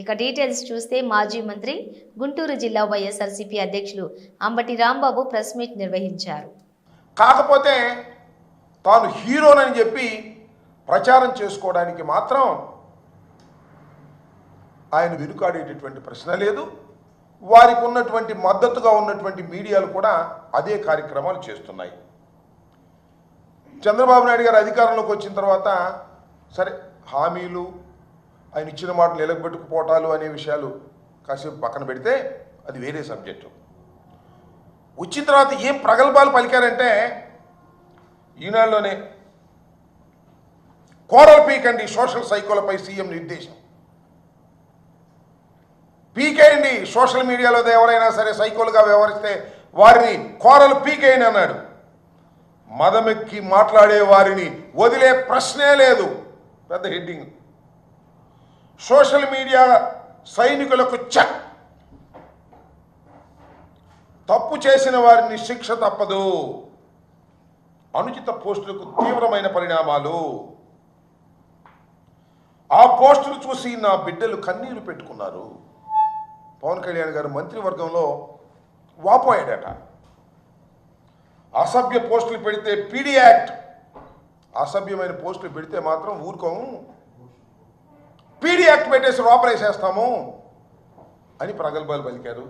ఇక డీటెయిల్స్ చూస్తే మాజీ మంత్రి గుంటూరు జిల్లా వైఎస్ఆర్సీపీ అధ్యక్షులు అంబటి రాంబాబు ప్రెస్ మీట్ నిర్వహించారు. కాకపోతే తాను హీరోనని చెప్పి ప్రచారం చేసుకోవడానికి మాత్రం ఆయన వెనుకాడేటటువంటి ప్రశ్న లేదు. వారికి ఉన్నటువంటి మద్దతుగా ఉన్నటువంటి మీడియాలు కూడా అదే కార్యక్రమాలు చేస్తున్నాయి. చంద్రబాబు నాయుడు గారు అధికారంలోకి వచ్చిన తర్వాత సరే హామీలు ఆయన ఇచ్చిన మాటలు నిలబెట్టుకుపోవటాలు అనే విషయాలు కాసేపు పక్కన పెడితే అది వేరే సబ్జెక్టు. వచ్చిన తర్వాత ఏం ప్రగల్భాలు పలికారంటే ఈనాడులోనే కోరల్ పీకండి సోషల్ సైకోలపై సీఎం నిర్దేశం. పీకేయండి సోషల్ మీడియాలో ఎవరైనా సరే సైకోలుగా వ్యవహరిస్తే వారిని కోరలు పీకేయండి అన్నాడు. మదమెక్కి మాట్లాడే వారిని వదిలే ప్రశ్నే లేదు. పెద్ద హెడ్డింగ్. సోషల్ మీడియా సైనికులకు చెక్. తప్పు చేసిన వారిని శిక్ష తప్పదు. అనుచిత పోస్టులకు తీవ్రమైన పరిణామాలు. ఆ పోస్టులు చూసి నా బిడ్డలు కన్నీరు పెట్టుకున్నారు. పవన్ కళ్యాణ్ గారు మంత్రివర్గంలో వాపోయాడట అసభ్య పోస్టులు పెడితే పీడీ యాక్ట్. అసభ్యమైన పోస్టులు పెడితే మాత్రం ఊరుకోము పీడీ యాక్ట్ పెట్టేసి లోపలేసేస్తాము అని ప్రగల్భాలు పలికారు.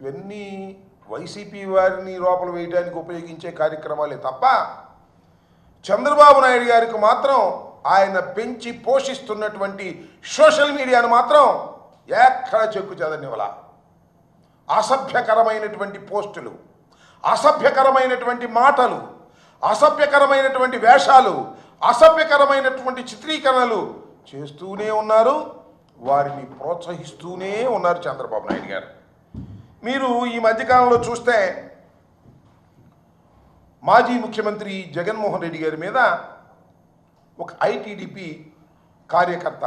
ఇవన్నీ వైసీపీ వారిని లోపల వేయడానికి ఉపయోగించే కార్యక్రమాలే తప్ప చంద్రబాబు నాయుడు గారికి మాత్రం ఆయన పెంచి పోషిస్తున్నటువంటి సోషల్ మీడియాను మాత్రం ఎక్కడ చెక్కు చెదనివ్వాల అసభ్యకరమైనటువంటి పోస్టులు అసభ్యకరమైనటువంటి మాటలు అసభ్యకరమైనటువంటి వేషాలు అసభ్యకరమైనటువంటి చిత్రీకరణలు చేస్తూనే ఉన్నారు వారిని ప్రోత్సహిస్తూనే ఉన్నారు చంద్రబాబు నాయుడు గారు. మీరు ఈ మధ్యకాలంలో చూస్తే మాజీ ముఖ్యమంత్రి జగన్మోహన్ రెడ్డి గారి మీద ఒక ఐటీడీపీ కార్యకర్త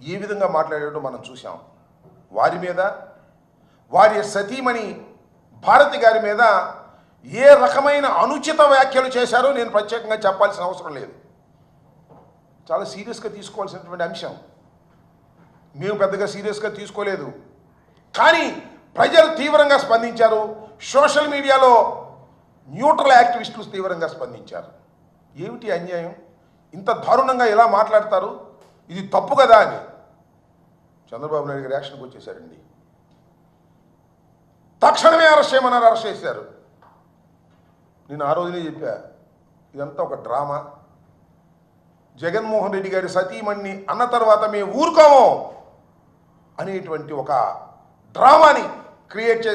ఏ విధంగా మాట్లాడాడో మనం చూసాం వారి మీద వారి సతీమణి భారతి గారి మీద ఏ రకమైన అనుచిత వ్యాఖ్యలు చేశారో నేను ప్రత్యేకంగా చెప్పాల్సిన అవసరం లేదు. చాలా సీరియస్గా తీసుకోవాల్సినటువంటి అంశం. మేము పెద్దగా సీరియస్గా తీసుకోలేదు. కానీ ప్రజలు తీవ్రంగా స్పందించారు. సోషల్ మీడియాలో న్యూట్రల్ యాక్టివిస్టులు తీవ్రంగా స్పందించారు. ఏమిటి అన్యాయం? ఇంత దారుణంగా ఎలా మాట్లాడతారు? ఇది తప్పు కదా అని చంద్రబాబు నాయుడు రియాక్షన్కి వచ్చేసారండి. తక్షణమే అరెస్ట్ చేయమన్నారు అరెస్ట్ చేశారు. నేను ఆ రోజునే చెప్పా ఇదంతా ఒక డ్రామా. జగన్మోహన్ రెడ్డి గారి సతీమణిని అన్న తర్వాత మేము ఊరుకోము అనేటువంటి ఒక డ్రామాని క్రియేట్ చేసి